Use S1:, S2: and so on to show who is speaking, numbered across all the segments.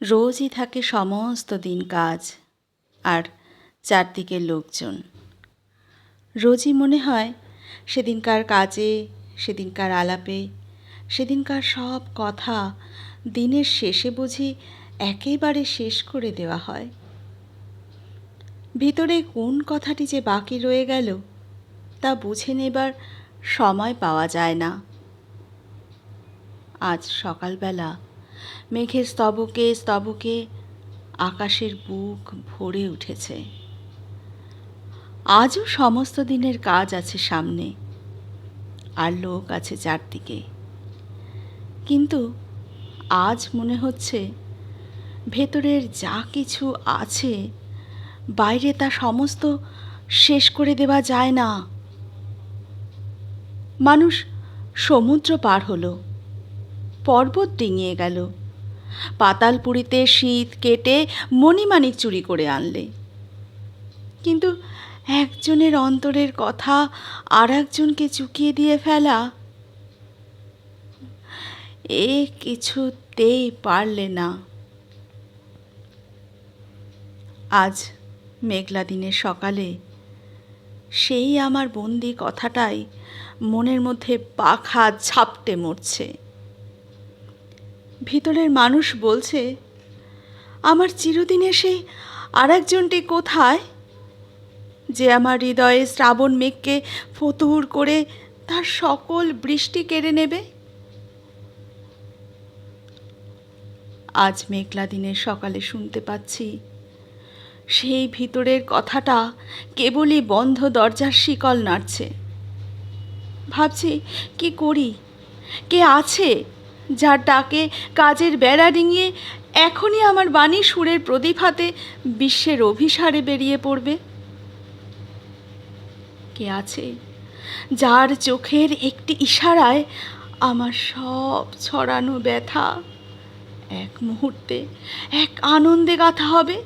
S1: রোজই থাকে সমস্ত দিন কাজ আর চারদিকের লোকজন। রোজই মনে হয় সেদিনকার কাজে, সেদিনকার আলাপে, সেদিনকার সব কথা দিনের শেষে বুঝি একেবারে শেষ করে দেওয়া হয়। ভিতরে কোন কথাটি যে বাকি রয়ে গেল তা বুঝে নেবার সময় পাওয়া যায় না। আজ সকালবেলা মেঘের স্তবকে স্তবকে আকাশের বুক ভরে উঠেছে। আজও সমস্ত দিনের কাজ আছে সামনে, আর লোক আছে চারদিকে। কিন্তু আজ মনে হচ্ছে ভেতরের যা কিছু আছে, বাইরে তা সমস্ত শেষ করে দেওয়া যায় না। মানুষ সমুদ্র পার হলো। পর্বত ডিঙিয়ে গেল। পাতালপুরিতে শীত কেটে মণিমাণিক চুরি করে আনলে। কিন্তু একজনের অন্তরের কথা আর একজনকে চুকিয়ে দিয়ে ফেলা। এ কিছুতেই পারলে না। আজ মেঘলা দিনের সকালে সেই আমার বন্দি কথাটাই মনের মধ্যে পাখা ঝাপটে মরছে। ভিতরের মানুষ বলছে, আমার চিরদিনে সেই আর একজনটি কোথায়? যে আমার হৃদয়ে শ্রাবণ মেঘকে ফতুর করে তার সকল বৃষ্টি কেড়ে নেবে। আজ মেঘলা দিনের সকালে শুনতে পাচ্ছি, সেই ভিতরের কথাটা কেবলই বন্ধ দরজার শিকল নাড়ছে। ভাবছি, কি করি? কে আছে? যার ডাকে কাজের বেড়া ডিঙিয়ে এখনই আমার বাণী সুরের প্রদীপ হাতে বিশ্বের অভিসারে বেরিয়ে পড়বে। কে আছে যার চোখের একটি ইশারায় আমার সব ছড়ানো ব্যথা এক মুহূর্তে এক আনন্দে গাথা হবে,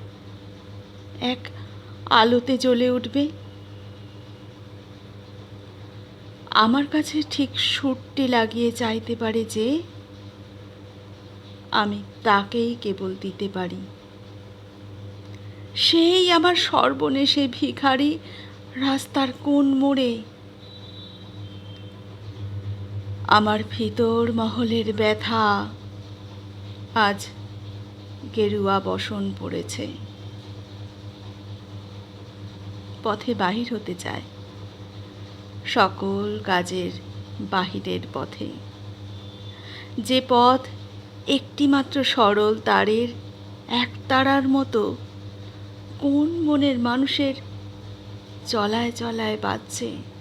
S1: এক আলোতে জ্বলে উঠবে। আমার কাছে ঠিক সুরটি লাগিয়ে চাইতে পারে যে আমি তাকেই কেবল দিতে পারি। সেই আমার সর্বনেশে ভিখারি রাস্তার কোন মোড়ে? আমার ভিতর মহলের ব্যথা আজ গেরুয়া বসন পড়েছে। পথে বাহির হতে চায় সকল কাজের বাহিরের পথে। যে পথ একটিমাত্র সরল তারের এক তারার মতো কোন মনের মানুষের চলায় চলায় বাজছে।